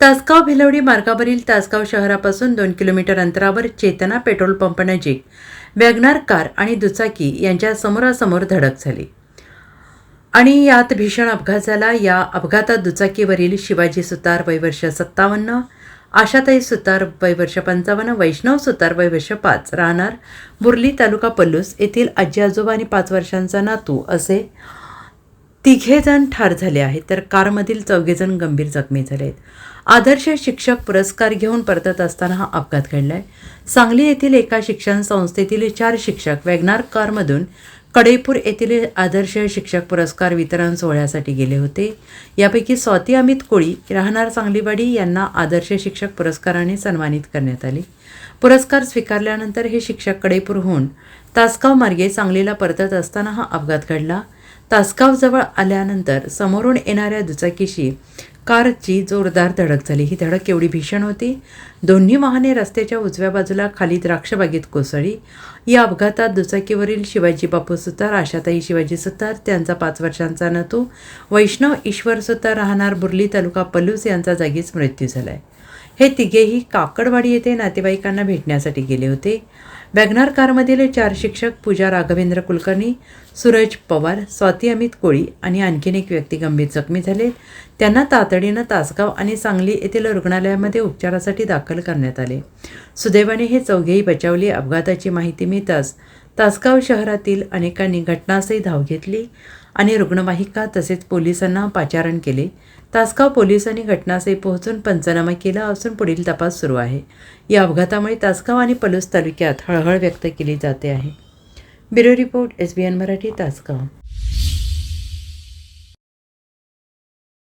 तासगाव भिलवडी मार्गावरील तासगाव शहरापासून दोन किलोमीटर अंतरावर चेतना पेट्रोल पंप नजीक वॅगनार कार आणि दुचाकी यांच्या समोरासमोर धडक झाली. आणि यात भीषण अपघात झाला. या अपघातात दुचाकीवरील शिवाजी सुतार वयवर्ष सत्तावन्न आशाताई सुतार वयवर्ष पंचावन्न वैष्णव सुतार वयवर्ष पाच राहणार बुर्ली तालुका पल्लूस येथील आजी आजोबा आणि पाच वर्षांचा नातू असे तिघेजण ठार झाले आहेत तर कारमधील चौघेजण गंभीर जखमी झाले आहेत. आदर्श शिक्षक पुरस्कार घेऊन परतत असताना हा अपघात घडला आहे सांगली येथील एका शिक्षण संस्थेतील चार शिक्षक वॅगनार कारमधून कडेपूर येथील आदर्श शिक्षक पुरस्कार वितरण सोहळ्यासाठी गेले होते. यापैकी स्वाती अमित कोळी राहणार सांगलीवाडी यांना आदर्श शिक्षक पुरस्काराने सन्मानित करण्यात आले. पुरस्कार स्वीकारल्यानंतर हे शिक्षक कडेपूरहून तासगाव मार्गे सांगलीला परतत असताना हा अपघात घडला. तासगावजवळ आल्यानंतर समोरून येणाऱ्या दुचाकीशी कारची जोरदार धडक झाली. ही धडक एवढी भीषण होती? दोन्ही वाहने रस्त्याच्या उजव्या बाजूला खाली द्राक्षबागेत कोसळली. या अपघातात दुचाकीवरील शिवाजी बापू सुतार आशाताई शिवाजी सुतार त्यांचा पाच वर्षांचा नतू वैष्णव ईश्वर सुतार राहणार बुर्ली तालुका पलूस यांचा जागीच मृत्यू झाला आहे हे तिघेही काकडवाडी येथे नातेवाईकांना भेटण्यासाठी गेले होते. वॅगनार कारमधील चार शिक्षक पूजा राघवेंद्र कुलकर्णी सूरज पवार स्वाती अमित कोळी आणि आणखीन एक व्यक्ती गंभीर जखमी झाले. त्यांना तातडीनं तासगाव आणि सांगली येथील रुग्णालयामध्ये उपचारासाठी दाखल करण्यात आले. सुदैवाने हे चौघेही बचावली. अपघाताची माहिती मिळताच तासगाव शहरातील अनेकांनी घटनास्थळी धाव घेतली आणि रुग्णवाहिका तसेच पोलिसांना पाचारण केले. तासगाव पोलिसांनी घटनास्थळी पोहोचून पंचनामा केला असून पुढील तपास सुरू आहे. या अपघातामुळे तासगाव आणि पलूस तालुक्यात हळहळ व्यक्त केली जाते आहे. Bureau report S B N Marathi Tasgaon.